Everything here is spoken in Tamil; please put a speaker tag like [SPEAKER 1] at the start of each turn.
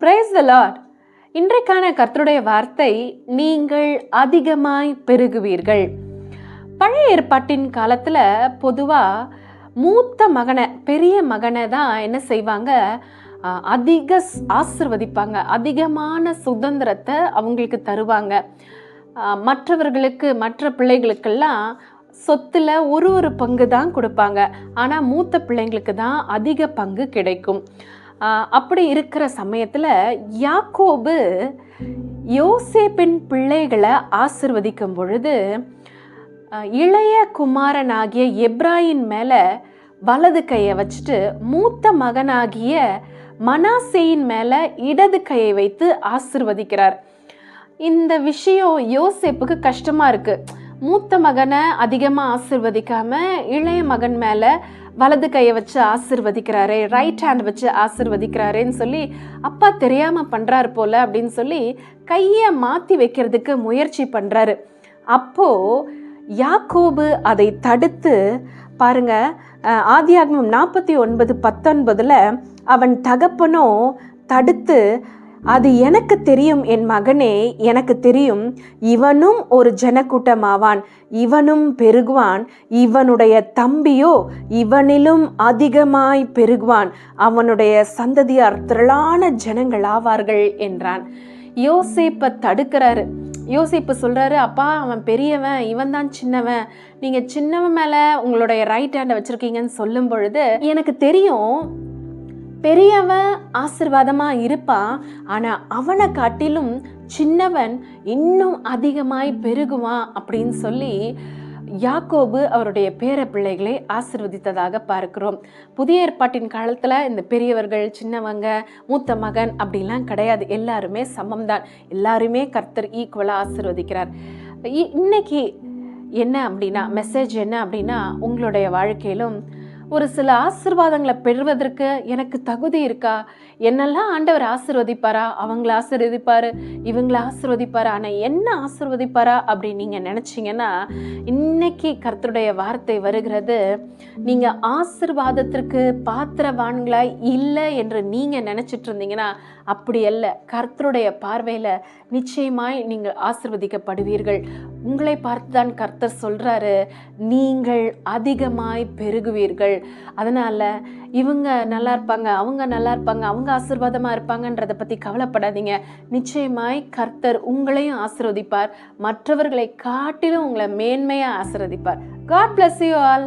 [SPEAKER 1] பிரைஸ் த லார்ட் இன்றைக்கான கர்த்தருடைய வார்த்தை நீங்கள் அதிகமாய் பெருகுவீர்கள். பழைய ஏற்பாட்டின் காலத்தில் பொதுவாக மூத்த மகனை பெரிய மகனை தான் என்ன செய்வாங்க? அதிக ஆசிர்வதிப்பாங்க. அதிகமான சுதந்திரத்தை அவங்களுக்கு தருவாங்க. மற்றவர்களுக்கு மற்ற பிள்ளைகளுக்கெல்லாம் சொத்துல ஒரு ஒரு பங்கு தான் கொடுப்பாங்க. ஆனால் மூத்த பிள்ளைங்களுக்கு தான் அதிக பங்கு கிடைக்கும். அப்படி இருக்கிற சமயத்தில் யாக்கோபு யோசேப்பின் பிள்ளைகளை ஆசிர்வதிக்கும் பொழுது இளைய குமாரனாகிய எப்ராயின் மேலே வலது கையை வச்சுட்டு மூத்த மகனாகிய மனாசேயின் மேலே இடது கையை வைத்து ஆசிர்வதிக்கிறார். இந்த விஷயம் யோசேப்புக்கு கஷ்டமாக இருக்குது மூத்த மகனை அதிகமாக ஆசிர்வதிக்காம இளைய மகன் மேலே வலது கையை வச்சு ஆசிர்வதிக்கிறாரே ரைட் ஹேண்ட் வச்சு ஆசிர்வதிக்கிறாரேன்னு சொல்லி அப்பா தெரியாமல் பண்ணுறாரு போல அப்படின்னு சொல்லி கையை மாற்றி வைக்கிறதுக்கு முயற்சி பண்ணுறாரு அப்போது யாக்கோபு அதை தடுத்து பாருங்க ஆதியாகமம் நாற்பத்தி ஒன்பது பத்தொன்பதில் அவன் தகப்பனோ தடுத்து அது எனக்கு தெரியும் என் மகனே எனக்கு தெரியும் இவனும் ஒரு ஜனக்கூட்டமாவான் இவனும் பெருகுவான் இவனுடைய தம்பியோ இவனிலும் அதிகமாய் பெருகுவான் அவனுடைய சந்ததியார் திரளான ஜனங்கள் ஆவார்கள் என்றான். யோசிப்பை தடுக்கிறாரு. யோசிப்பு சொல்கிறாரு அப்பா அவன் பெரியவன் இவன் தான் சின்னவன். நீங்கள் சின்னவன் மேலே உங்களுடைய ரைட் ஹேண்டை வச்சுருக்கீங்கன்னு சொல்லும் பொழுது எனக்கு தெரியும் பெரியவன் ஆசிர்வாதமாக இருப்பான் ஆனால் அவனை காட்டிலும் சின்னவன் இன்னும் அதிகமாய் பெருகுவான் அப்படின்னு சொல்லி யாக்கோபு அவருடைய பேர பிள்ளைகளை ஆசிர்வதித்ததாக பார்க்கிறோம். புதிய ஏற்பாட்டின் காலத்தில் இந்த பெரியவர்கள் சின்னவங்க மூத்த மகன் அப்படிலாம் கிடையாது. எல்லாருமே சமம்தான். எல்லாருமே கர்த்தர் ஈக்குவலாக ஆசிர்வதிக்கிறார். இ- இன்னைக்கு என்ன அப்படின்னா மெசேஜ் என்ன அப்படின்னா உங்களுடைய வாழ்க்கையிலும் ஒரு சில ஆசிர்வாதங்களை பெறுவதற்கு எனக்கு தகுதி இருக்கா? என்னெல்லாம் ஆண்டவர் ஆசிர்வதிப்பாரா? அவங்கள ஆசிர்வதிப்பாரு? இவங்கள ஆசிர்வதிப்பாரா? ஆனால் என்ன ஆசிர்வதிப்பாரா? அப்படின்னு நீங்கள் நினச்சிங்கன்னா இன்னைக்கு கர்த்தருடைய வார்த்தை வருகிறது நீங்கள் ஆசிர்வாதத்திற்கு பாத்திரவான்களா இல்லை என்று நீங்கள் நினச்சிட்டு இருந்தீங்கன்னா அப்படி அல்ல. கர்த்தருடைய பார்வையில் நிச்சயமாய் நீங்கள் ஆசிர்வதிக்கப்படுவீர்கள். உங்களை பார்த்து தான் கர்த்தர் சொல்கிறாரு நீங்கள் அதிகமாய் பெருகுவீர்கள். அதனால் இவங்க நல்லா இருப்பாங்க அவங்க நல்லா இருப்பாங்க அவங்க ஆசீர்வாதமாக இருப்பாங்கன்றதை பற்றி கவலைப்படாதீங்க. நிச்சயமாய் கர்த்தர் உங்களையும் ஆசிர்வதிப்பார் மற்றவர்களை காட்டிலும் உங்களை மேன்மையாக ஆசிர்வதிப்பார். God bless you all